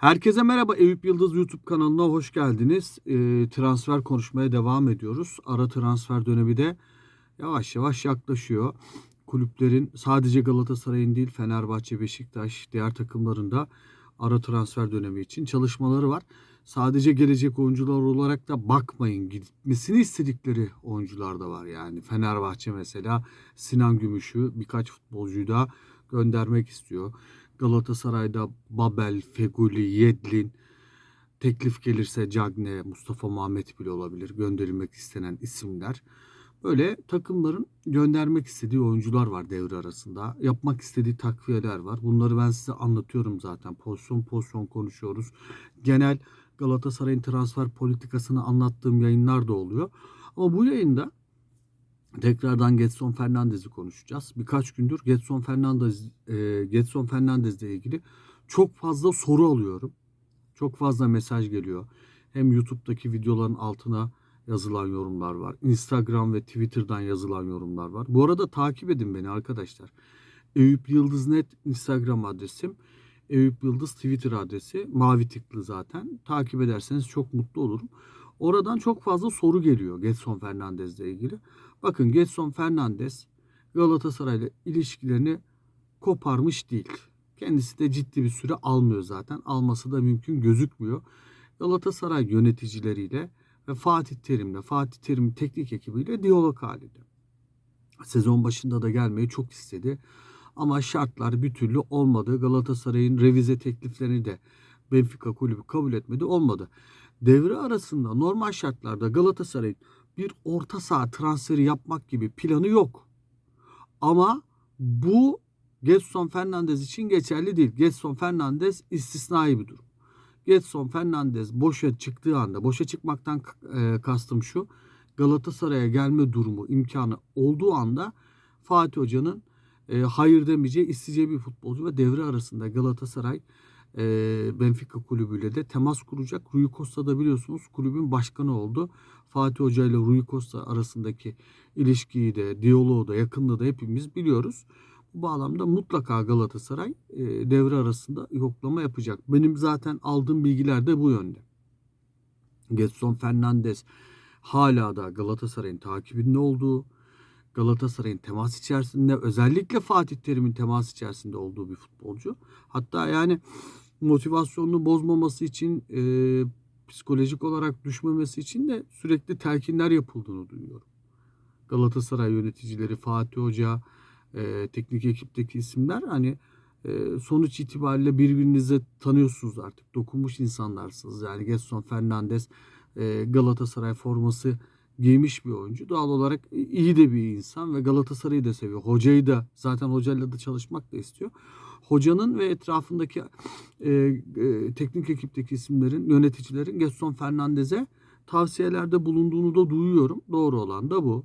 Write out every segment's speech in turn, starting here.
Herkese merhaba Eyüp Yıldız YouTube kanalına hoş geldiniz. Ee, transfer konuşmaya devam ediyoruz. Ara transfer dönemi de yavaş yavaş yaklaşıyor. Kulüplerin sadece Galatasaray'ın değil Fenerbahçe, Beşiktaş, diğer takımların da ara transfer dönemi için çalışmaları var. Sadece gelecek oyuncular olarak da bakmayın. Gitmesini istedikleri oyuncular da var yani. Fenerbahçe mesela Sinan Gümüş'ü birkaç futbolcuyu da göndermek istiyor. Galatasaray'da Babel, Feguli, Yedlin, teklif gelirse Cagne, Mustafa Muhammed bile olabilir gönderilmek istenen isimler. Böyle takımların göndermek istediği oyuncular var devre arasında. Yapmak istediği takviyeler var. Bunları ben size anlatıyorum zaten. Pozisyon pozisyon konuşuyoruz. Genel Galatasaray'ın transfer politikasını anlattığım yayınlar da oluyor. Ama bu yayında Tekrardan Getson Fernandez'i konuşacağız. Birkaç gündür Getson Fernandez e, Getson Fernandez'le ilgili çok fazla soru alıyorum. Çok fazla mesaj geliyor. Hem YouTube'daki videoların altına yazılan yorumlar var. Instagram ve Twitter'dan yazılan yorumlar var. Bu arada takip edin beni arkadaşlar. Eyüp Yıldız Net Instagram adresim. Eyüp Yıldız Twitter adresi. Mavi tıklı zaten. Takip ederseniz çok mutlu olurum. Oradan çok fazla soru geliyor Getson Fernandez'le ilgili. Bakın Getson Fernandez Galatasaray'la ilişkilerini koparmış değil. Kendisi de ciddi bir süre almıyor zaten. Alması da mümkün gözükmüyor. Galatasaray yöneticileriyle ve Fatih Terim'le, Fatih Terim'in teknik ekibiyle diyalog halinde. Sezon başında da gelmeyi çok istedi. Ama şartlar bir türlü olmadı. Galatasaray'ın revize tekliflerini de Benfica kulübü kabul etmedi. Olmadı. Devre arasında normal şartlarda Galatasaray'ın bir orta saha transferi yapmak gibi planı yok. Ama bu Getson Fernandez için geçerli değil. Getson Fernandez istisnai bir durum. Getson Fernandez boşa çıktığı anda, boşa çıkmaktan e, kastım şu. Galatasaray'a gelme durumu, imkanı olduğu anda Fatih Hoca'nın e, hayır demeyeceği, isteyeceği bir futbolcu ve devre arasında Galatasaray e, Benfica kulübüyle de temas kuracak. Rui Costa da biliyorsunuz kulübün başkanı oldu. Fatih Hoca ile Rui Costa arasındaki ilişkiyi de, diyaloğu da, yakınlığı da hepimiz biliyoruz. Bu bağlamda mutlaka Galatasaray e, devre arasında yoklama yapacak. Benim zaten aldığım bilgiler de bu yönde. Getson Fernandez hala da Galatasaray'ın takibinde olduğu, Galatasaray'ın temas içerisinde özellikle Fatih Terim'in temas içerisinde olduğu bir futbolcu. Hatta yani motivasyonunu bozmaması için e, psikolojik olarak düşmemesi için de sürekli telkinler yapıldığını duyuyorum. Galatasaray yöneticileri Fatih Hoca, e, teknik ekipteki isimler hani e, sonuç itibariyle birbirinize tanıyorsunuz artık. Dokunmuş insanlarsınız. Yani Gerson Fernandez e, Galatasaray forması giymiş bir oyuncu. Doğal olarak iyi de bir insan ve Galatasaray'ı da seviyor. Hocayı da zaten hocayla da çalışmak da istiyor. Hocanın ve etrafındaki e, e, teknik ekipteki isimlerin, yöneticilerin Gerson Fernandez'e tavsiyelerde bulunduğunu da duyuyorum. Doğru olan da bu.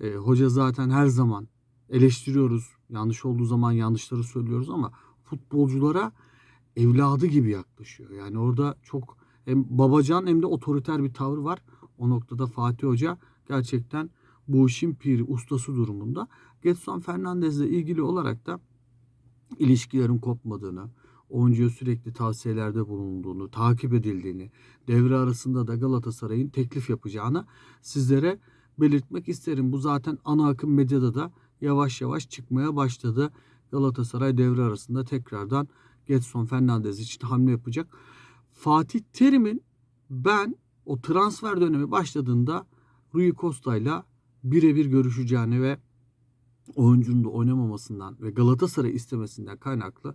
E, hoca zaten her zaman eleştiriyoruz. Yanlış olduğu zaman yanlışları söylüyoruz ama futbolculara evladı gibi yaklaşıyor. Yani orada çok hem babacan hem de otoriter bir tavır var. O noktada Fatih Hoca gerçekten bu işin piri, ustası durumunda. Getson Fernandez'le ilgili olarak da ilişkilerin kopmadığını, oyuncuya sürekli tavsiyelerde bulunduğunu, takip edildiğini, devre arasında da Galatasaray'ın teklif yapacağını sizlere belirtmek isterim. Bu zaten ana akım medyada da yavaş yavaş çıkmaya başladı. Galatasaray devre arasında tekrardan Getson Fernandez için hamle yapacak. Fatih Terim'in ben o transfer dönemi başladığında Rui Costa birebir görüşeceğini ve oyuncunun da oynamamasından ve Galatasaray istemesinden kaynaklı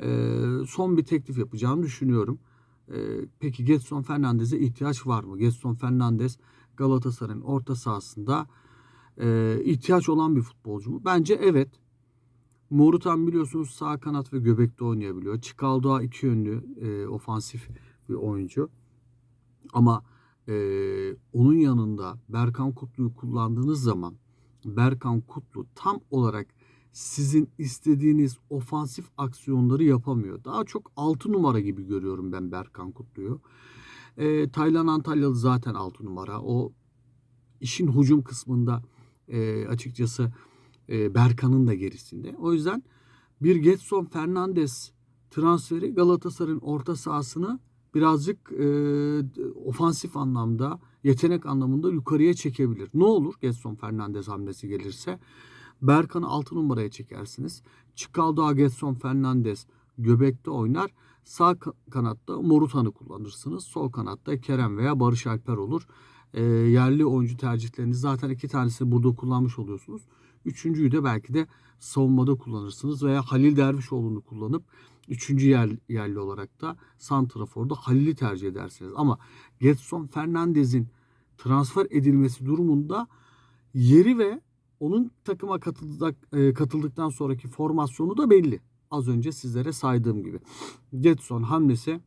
e, son bir teklif yapacağını düşünüyorum. E, peki Getson Fernandez'e ihtiyaç var mı? Getson Fernandez Galatasaray'ın orta sahasında e, ihtiyaç olan bir futbolcu mu? Bence evet. Morutan biliyorsunuz sağ kanat ve göbekte oynayabiliyor. Çikaldoğa iki yönlü e, ofansif bir oyuncu. Ama e, onun yanında Berkan Kutlu'yu kullandığınız zaman Berkan Kutlu tam olarak sizin istediğiniz ofansif aksiyonları yapamıyor. Daha çok 6 numara gibi görüyorum ben Berkan Kutlu'yu. E, Taylan Antalyalı zaten 6 numara. O işin hücum kısmında e, açıkçası e, Berkan'ın da gerisinde. O yüzden bir Getson Fernandez transferi Galatasaray'ın orta sahasını birazcık e, ofansif anlamda, yetenek anlamında yukarıya çekebilir. Ne olur Getson Fernandez hamlesi gelirse? Berkan'ı 6 numaraya çekersiniz. Çikaldoğa Getson Fernandez göbekte oynar. Sağ ka- kanatta Morutan'ı kullanırsınız. Sol kanatta Kerem veya Barış Alper olur. E, yerli oyuncu tercihleriniz zaten iki tanesini burada kullanmış oluyorsunuz. Üçüncüyü de belki de savunmada kullanırsınız veya Halil Dervişoğlu'nu kullanıp üçüncü yer, yerli olarak da Santrafor'da Halil'i tercih edersiniz. Ama Getson Fernandez'in transfer edilmesi durumunda yeri ve onun takıma e, katıldıktan sonraki formasyonu da belli. Az önce sizlere saydığım gibi. Getson hamlesi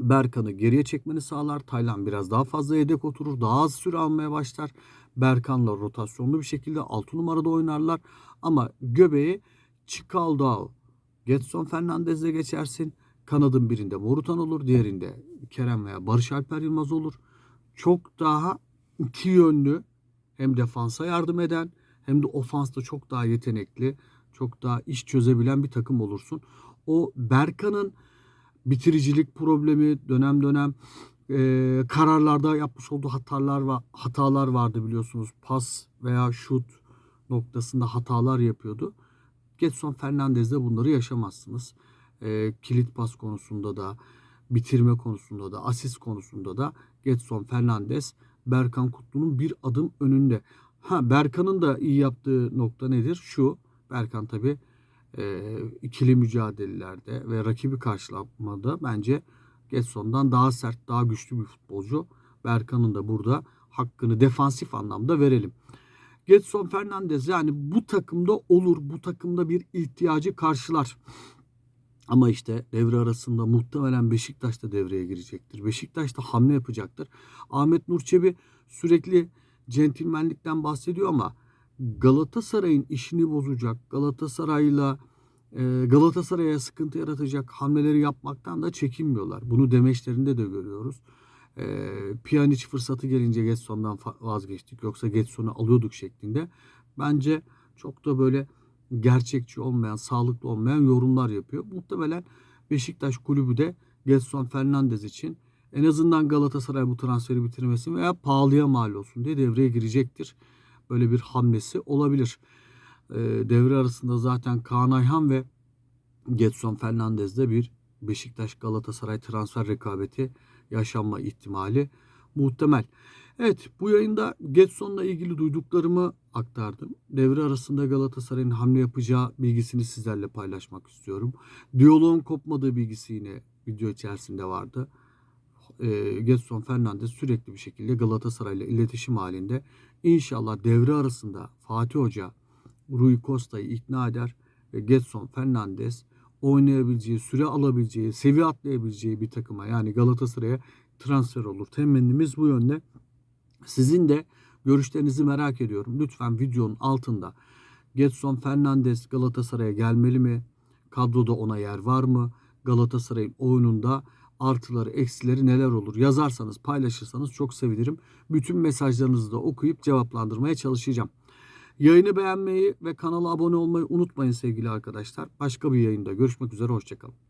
Berkan'ı geriye çekmeni sağlar. Taylan biraz daha fazla yedek oturur. Daha az süre almaya başlar. Berkan'la rotasyonlu bir şekilde 6 numarada oynarlar. Ama göbeği Çikaldao, Getson Fernandez'le geçersin. Kanadın birinde Morutan olur. Diğerinde Kerem veya Barış Alper Yılmaz olur. Çok daha iki yönlü hem defansa yardım eden hem de ofansta çok daha yetenekli, çok daha iş çözebilen bir takım olursun. O Berkan'ın bitiricilik problemi dönem dönem e, kararlarda yapmış olduğu hatalar var hatalar vardı biliyorsunuz. Pas veya şut noktasında hatalar yapıyordu. Getson Fernandez'de bunları yaşamazsınız. E, kilit pas konusunda da, bitirme konusunda da, asist konusunda da Getson Fernandez Berkan Kutlu'nun bir adım önünde. Ha Berkan'ın da iyi yaptığı nokta nedir? Şu. Berkan tabii e, ikili mücadelelerde ve rakibi karşılamada bence Getson'dan daha sert, daha güçlü bir futbolcu. Berkan'ın da burada hakkını defansif anlamda verelim. Getson Fernandez yani bu takımda olur, bu takımda bir ihtiyacı karşılar. Ama işte devre arasında muhtemelen Beşiktaş da devreye girecektir. Beşiktaş da hamle yapacaktır. Ahmet Nur Çebi sürekli centilmenlikten bahsediyor ama Galatasaray'ın işini bozacak, Galatasaray'la e, Galatasaray'a sıkıntı yaratacak hamleleri yapmaktan da çekinmiyorlar. Bunu demeçlerinde de görüyoruz. E, Pjanic fırsatı gelince Getson'dan vazgeçtik. Yoksa Getson'u alıyorduk şeklinde. Bence çok da böyle gerçekçi olmayan, sağlıklı olmayan yorumlar yapıyor. Muhtemelen Beşiktaş kulübü de Getson Fernandez için en azından Galatasaray bu transferi bitirmesin veya pahalıya mal olsun diye devreye girecektir. Böyle bir hamlesi olabilir. Ee, devre arasında zaten Kaan Ayhan ve Getson Fernandez'de bir Beşiktaş Galatasaray transfer rekabeti yaşanma ihtimali muhtemel. Evet bu yayında Getson'la ilgili duyduklarımı aktardım. Devre arasında Galatasaray'ın hamle yapacağı bilgisini sizlerle paylaşmak istiyorum. Diyaloğun kopmadığı bilgisi yine video içerisinde vardı. E, Getson Fernandez sürekli bir şekilde Galatasaray'la iletişim halinde. İnşallah devre arasında Fatih Hoca Rui Costa'yı ikna eder ve Getson Fernandez oynayabileceği, süre alabileceği, seviye atlayabileceği bir takıma yani Galatasaray'a transfer olur. Temennimiz bu yönde. Sizin de görüşlerinizi merak ediyorum. Lütfen videonun altında Getson Fernandez Galatasaray'a gelmeli mi? Kadroda ona yer var mı? Galatasaray'ın oyununda artıları, eksileri neler olur? Yazarsanız, paylaşırsanız çok sevinirim. Bütün mesajlarınızı da okuyup cevaplandırmaya çalışacağım. Yayını beğenmeyi ve kanala abone olmayı unutmayın sevgili arkadaşlar. Başka bir yayında görüşmek üzere, hoşçakalın.